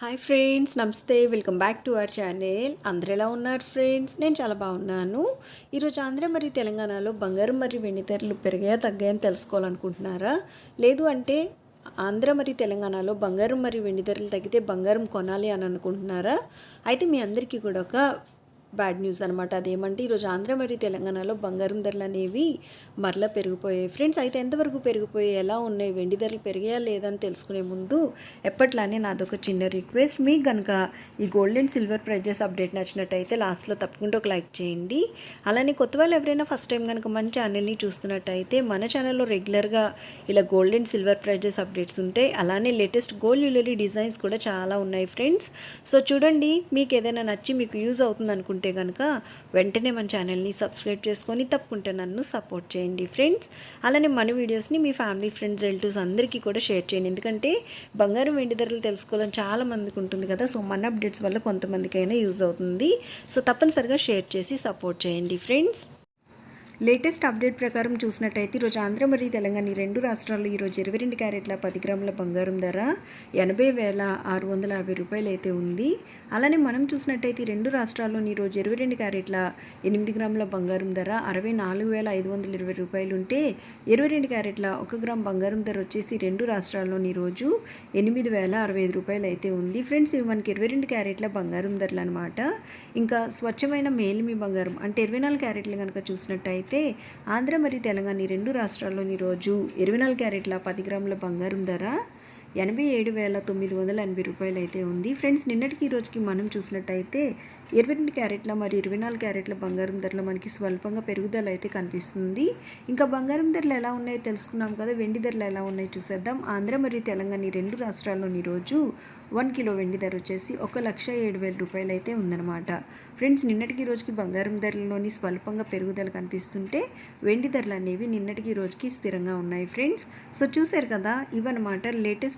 Hi friends నమస్తే welcome back to our channel అందరు ఎలా ఉన్నారు ఫ్రెండ్స్ నేను చాలా బాగున్నాను. ఈరోజు ఆంధ్ర మరియు తెలంగాణలో బంగారం మరియు వెండి ధరలు పెరిగాయా తగ్గాయని తెలుసుకోవాలనుకుంటున్నారా? లేదు అంటే ఆంధ్ర మరియు తెలంగాణలో బంగారం మరియు వెండి ధరలు తగ్గితే బంగారం కొనాలి అని అనుకుంటున్నారా? అయితే మీ అందరికీ కూడా ఒక బ్యాడ్ న్యూస్ అనమాట అదేమంటే ఈరోజు ఆంధ్ర మరియు తెలంగాణలో బంగారం ధరలు అనేవి మరలా పెరిగిపోయాయి. ఫ్రెండ్స్ అయితే ఎంతవరకు పెరిగిపోయాయి? ఎలా ఉన్నాయి? వెండి ధరలు పెరిగాయా లేదని తెలుసుకునే ముందు ఎప్పట్లానే నాదొక చిన్న రిక్వెస్ట్. మీకు కనుక ఈ gold and silver prizes update నచ్చినట్టయితే లాస్ట్లో తప్పకుండా ఒక లైక్ చేయండి. అలానే కొత్త వాళ్ళు ఎవరైనా ఫస్ట్ టైం కనుక మన ఛానల్ని చూస్తున్నట్టయితే మన ఛానల్లో రెగ్యులర్గా ఇలా gold and silver prizes updates ఉంటాయి అలానే లేటెస్ట్ గోల్డ్ జ్యువెలరీ డిజైన్స్ కూడా చాలా ఉన్నాయి ఫ్రెండ్స్. సో చూడండి మీకు ఏదైనా నచ్చి మీకు యూజ్ అవుతుంది అనుకుంటే కనుక వెంటనే మన ఛానల్ని సబ్స్క్రైబ్ చేసుకొని తప్పకుండా నన్ను సపోర్ట్ చేయండి ఫ్రెండ్స్. అలానే మన వీడియోస్ని మీ ఫ్యామిలీ ఫ్రెండ్స్ రిలేటివ్స్ అందరికీ కూడా షేర్ చేయండి. ఎందుకంటే బంగారం వెండి ధరలు తెలుసుకోవాలని చాలా మందికి ఉంటుంది కదా. సో మన అప్డేట్స్ వల్ల కొంతమందికైనా యూజ్ అవుతుంది. సో తప్పనిసరిగా షేర్ చేసి సపోర్ట్ చేయండి ఫ్రెండ్స్. లేటెస్ట్ అప్డేట్ ప్రకారం చూసినట్టయితే ఈరోజు ఆంధ్ర మరియు తెలంగాణ ఈ రెండు రాష్ట్రాల్లో ఈరోజు ఇరవై రెండు క్యారెట్ల పది గ్రాముల బంగారం ధర ఎనభై వేల ఆరు వందల యాభై రూపాయలు అయితే ఉంది. అలానే మనం చూసినట్టయితే ఈ రెండు రాష్ట్రాల్లో ఈరోజు ఇరవై రెండు క్యారెట్ల ఎనిమిది గ్రాముల బంగారం ధర అరవై నాలుగు వేల ఐదు వందల ఇరవై రూపాయలు ఉంటే ఇరవై రెండు క్యారెట్ల ఒక గ్రామ్ బంగారం ధర వచ్చేసి రెండు రాష్ట్రాల్లో ఈరోజు ఎనిమిది వేల అరవై ఐదు రూపాయలు అయితే ఉంది. ఫ్రెండ్స్ ఇవి మనకి ఇరవై రెండు క్యారెట్ల బంగారం ధరలు అనమాట ఇంకా స్వచ్ఛమైన మేలిమి బంగారం అంటే ఇరవై నాలుగు క్యారెట్లు కనుక చూసినట్టయితే అయితే ఆంధ్ర మరియు తెలంగాణ ఈ రెండు రాష్ట్రాల్లోని రోజు ఇరవై నాలుగు క్యారెట్ల పది గ్రాముల బంగారం ధర ఎనభై ఏడు వేల తొమ్మిది వందల ఎనభై రూపాయలు అయితే ఉంది. ఫ్రెండ్స్ నిన్నటికి ఈ రోజుకి మనం చూసినట్టయితే ఇరవై రెండు క్యారెట్ల మరియు ఇరవై నాలుగు క్యారెట్ల బంగారం ధరలు మనకి స్వల్పంగా పెరుగుదల అయితే కనిపిస్తుంది. ఇంకా బంగారం ధరలు ఎలా ఉన్నాయో తెలుసుకున్నాం కదా. వెండి ధరలు ఎలా ఉన్నాయో చూసేద్దాం. ఆంధ్ర మరియు తెలంగాణ ఈ రెండు రాష్ట్రాల్లోని రోజు వన్ కిలో వెండి ధర వచ్చేసి ఒక లక్ష ఏడు వేల రూపాయలు అయితే ఉందన్నమాట. ఫ్రెండ్స్ నిన్నటికి రోజుకి బంగారం ధరలలోని స్వల్పంగా పెరుగుదల కనిపిస్తుంటే వెండి ధరలు అనేవి నిన్నటికి రోజుకి స్థిరంగా ఉన్నాయి ఫ్రెండ్స్. సో చూసారు కదా ఇవన్నమాట లేటెస్ట్